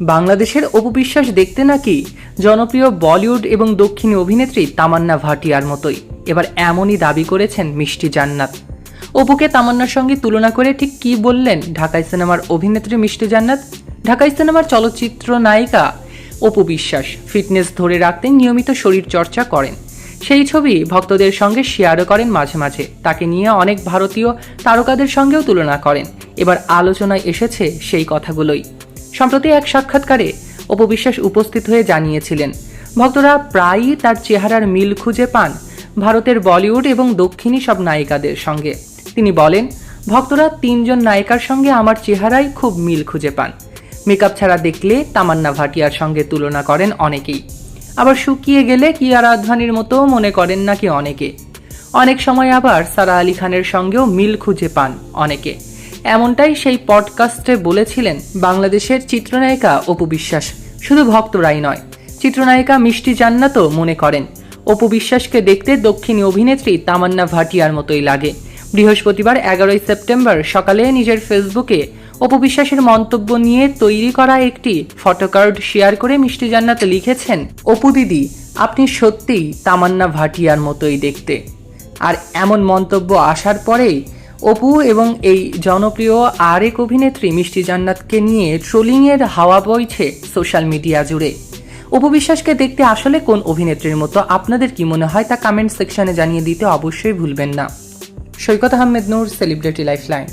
বাংলাদেশের অপবিশ্বাস দেখতে নাকি জনপ্রিয় বলিউড এবং দক্ষিণী অভিনেত্রী তামান্না ভাটিয়ার মতোই। এবার এমনই দাবি করেছেন মিষ্টি জান্নাত। অপুকে তামান্নার সঙ্গে তুলনা করে ঠিক কি বললেন ঢাকাই সিনেমার অভিনেত্রী মিষ্টি জান্নাত? ঢাকাই সিনেমার চলচ্চিত্র নায়িকা অপু বিশ্বাস ফিটনেস ধরে রাখতে নিয়মিত শরীর চর্চা করেন। সেই ছবি ভক্তদের সঙ্গে শেয়ারও করেন মাঝে মাঝে। তাকে নিয়ে অনেক ভারতীয় তারকাদের সঙ্গেও তুলনা করেন। এবার আলোচনায় এসেছে সেই কথাগুলোই। সম্প্রতি এক সাক্ষাৎকারে অপবিশ্বাস উপস্থিত হয়ে জানিয়েছিলেন, ভক্তরা প্রায়ই তার চেহারার মিল খুঁজে পান ভারতের বলিউড এবং দক্ষিণী সব নায়িকাদের সঙ্গে। তিনি বলেন, ভক্তরা তিনজন নায়িকার সঙ্গে আমার চেহারাই খুব মিল খুঁজে পান। মেকআপ ছাড়া দেখলে তামান্না ভাটিয়ার সঙ্গে তুলনা করেন অনেকেই। আবার শুকিয়ে গেলে কিয়ারা আদভানির মতো মনে করেন নাকি অনেকে। অনেক সময় আবার সারা আলী খানের সঙ্গেও মিল খুঁজে পান অনেকে। এমনটাই সেই পডকাস্টে বলেছিলেন বাংলাদেশের চিত্রনায়িকা অপু বিশ্বাস। শুধু ভক্তরাই নয়, চিত্রনায়িকা মিষ্টি জান্নাতও মনে করেন। অপু বিশ্বাসকে দেখতে দক্ষিণী অভিনেত্রী তামান্না ভাটিয়ার মতোই লাগে। বৃহস্পতিবার এগারোই সেপ্টেম্বর সকালে নিজের ফেসবুকে অপু বিশ্বাসের মন্তব্য নিয়ে তৈরি করা একটি ফটোকার্ড শেয়ার করে মিষ্টি জান্নাত লিখেছেন, অপু দিদি, আপনি সত্যিই তামান্না ভাটিয়ার মতোই দেখতে। আর এমন মন্তব্য আসার পরেই অপু এবং এই জনপ্রিয় আরেক অভিনেত্রী মিষ্টি জান্নাতকে নিয়ে ট্রোলিংয়ের হাওয়া বইছে সোশ্যাল মিডিয়া জুড়ে। অপু বিশ্বাসকে দেখতে আসলে কোন অভিনেত্রীর মতো? আপনাদের কি মনে হয় তা কমেন্ট সেকশনে জানিয়ে দিতে অবশ্যই ভুলবেন না। Saikat Ahmed Noor celebrity lifeline